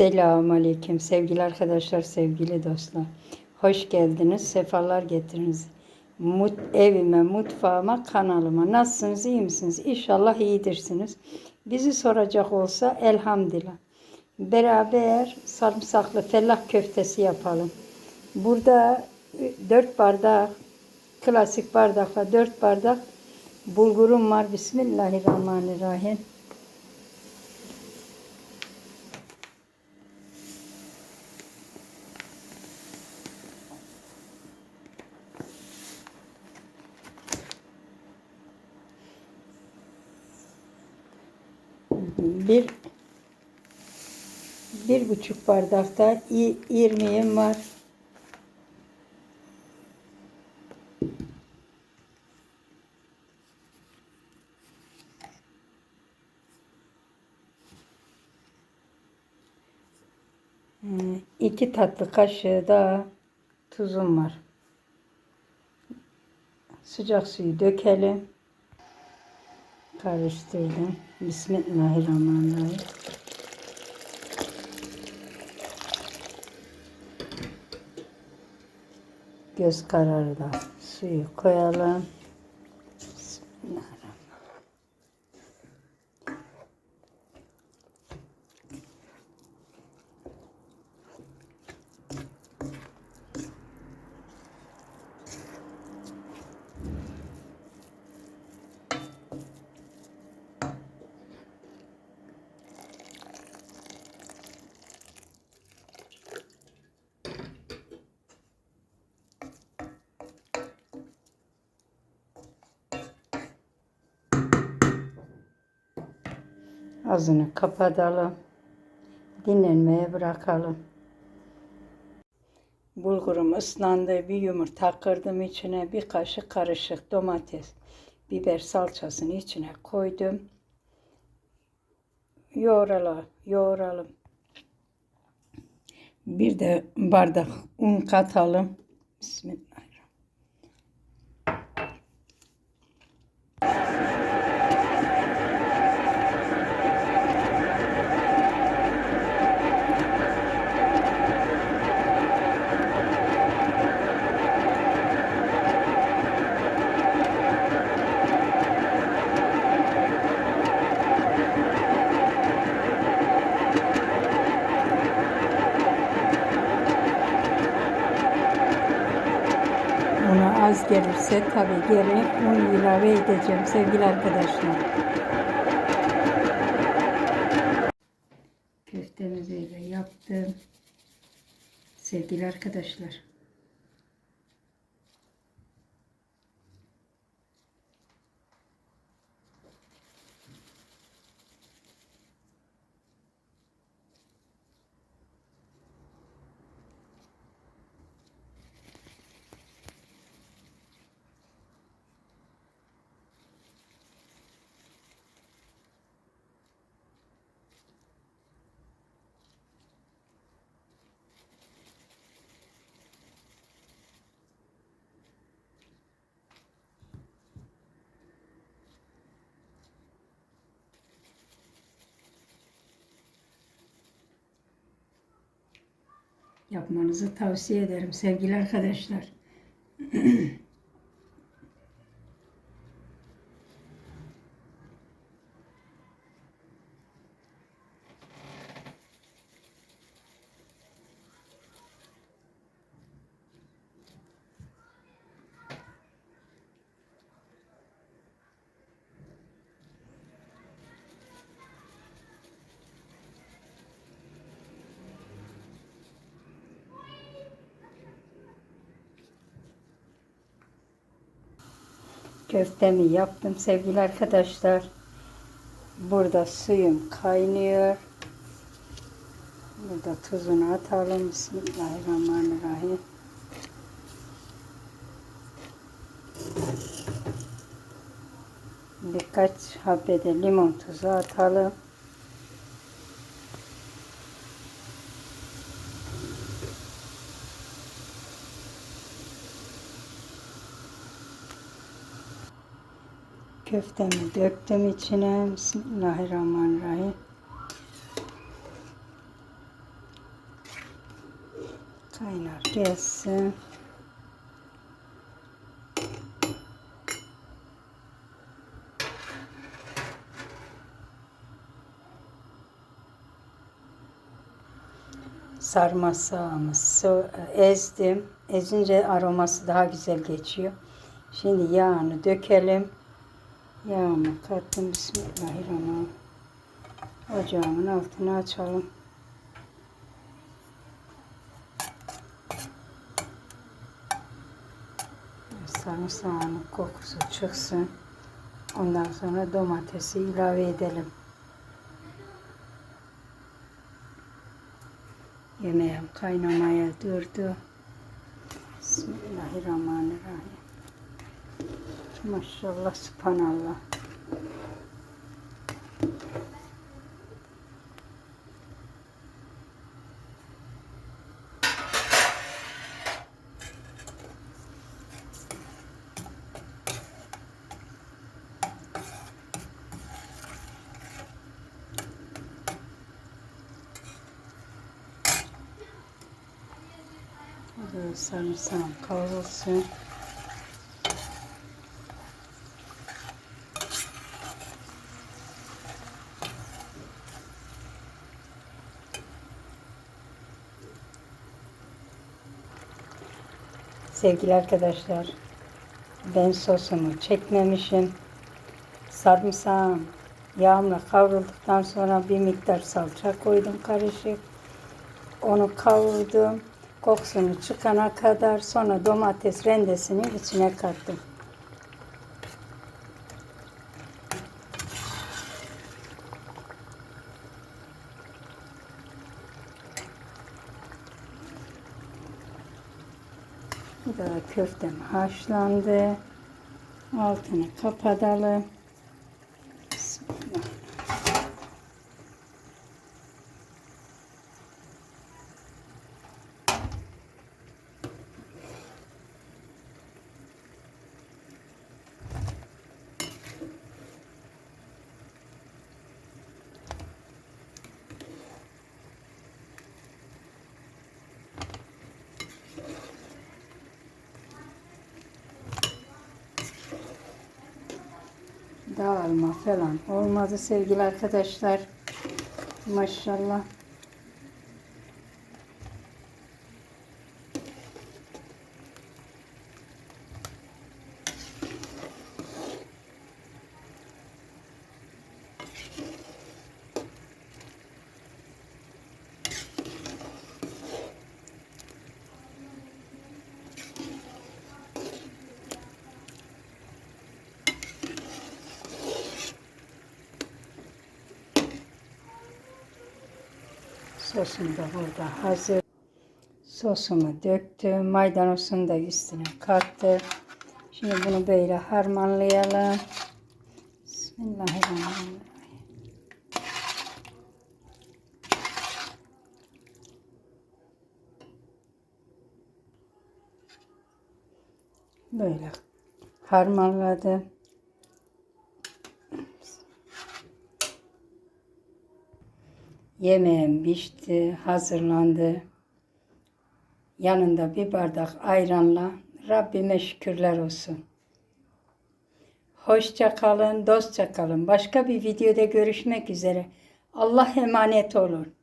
Selamun Aleyküm sevgili arkadaşlar, sevgili dostlar. Hoş geldiniz, sefalar getiriniz. Mut, evime, mutfağıma, kanalıma. Nasılsınız, iyi misiniz? İnşallah iyidirsiniz. Bizi soracak olsa elhamdülillah. Beraber sarımsaklı fellah köftesi yapalım. Burada 4 bardak, klasik bardakla 4 bardak bulgurum var. Bismillahirrahmanirrahim. Bir bir buçuk bardakta irmiğim var. Ee, iki tatlı kaşığı da tuzum var. Sıcak suyu dökelim. Karıştırdım. Bismillahirrahmanirrahim. Göz kararı da suyu koyalım. Bismillahirrahmanirrahim. Ağzını kapatalım. Dinlenmeye bırakalım. Bulgurum ıslandı. Bir yumurta kırdım içine. Bir kaşık karışık domates, biber salçasını içine koydum. Yoğuralım. Yoğuralım. Bir de bardak un katalım. Bismillahirrahmanirrahim. Az gelirse tabii geri un ilave edeceğim sevgili arkadaşlar. Köftemizi de yaptım. Sevgili arkadaşlar. Yapmanızı tavsiye ederim sevgili arkadaşlar. Köftemi yaptım sevgili arkadaşlar. Burada suyum kaynıyor. Burada tuzunu atalım. Bismillahirrahmanirrahim. Birkaç habede limon tuzu atalım. Köftemi döktüm içine. Bismillahirrahmanirrahim. Kaynar gelsin. Sarımsağımı so- ezdim. Ezince aroması daha güzel geçiyor. Şimdi yağını dökelim. Yağımı kattım. Bismillahirrahmanirrahim. Ocağımın altını açalım. Sarımsağın kokusu çıksın. Ondan sonra domatesi ilave edelim. Yemeğim kaynamaya durdu. Bismillahirrahmanirrahim. Maşallah, subhanallah. Sarımsağım kavrulsun. Sevgili arkadaşlar, ben sosumu çekmemişim. Sarımsağım yağımla kavrulduktan sonra bir miktar salça koydum karışık. Onu kavurdum. Kokusunu çıkana kadar sonra domates rendesini içine kattım. Bu da köftem haşlandı. Altını kapatalım. Dağılma falan olmadı sevgili arkadaşlar. Maşallah. Sosum da burada hazır. Sosumu döktüm. Maydanozunu da üstüne kattım. Şimdi bunu böyle harmanlayalım. Bismillahirrahmanirrahim. Böyle harmanladım. Yemeğim pişti, hazırlandı. Yanında bir bardak ayranla Rabbime şükürler olsun. Hoşça kalın, dostça kalın. Başka bir videoda görüşmek üzere. Allah emanet olun.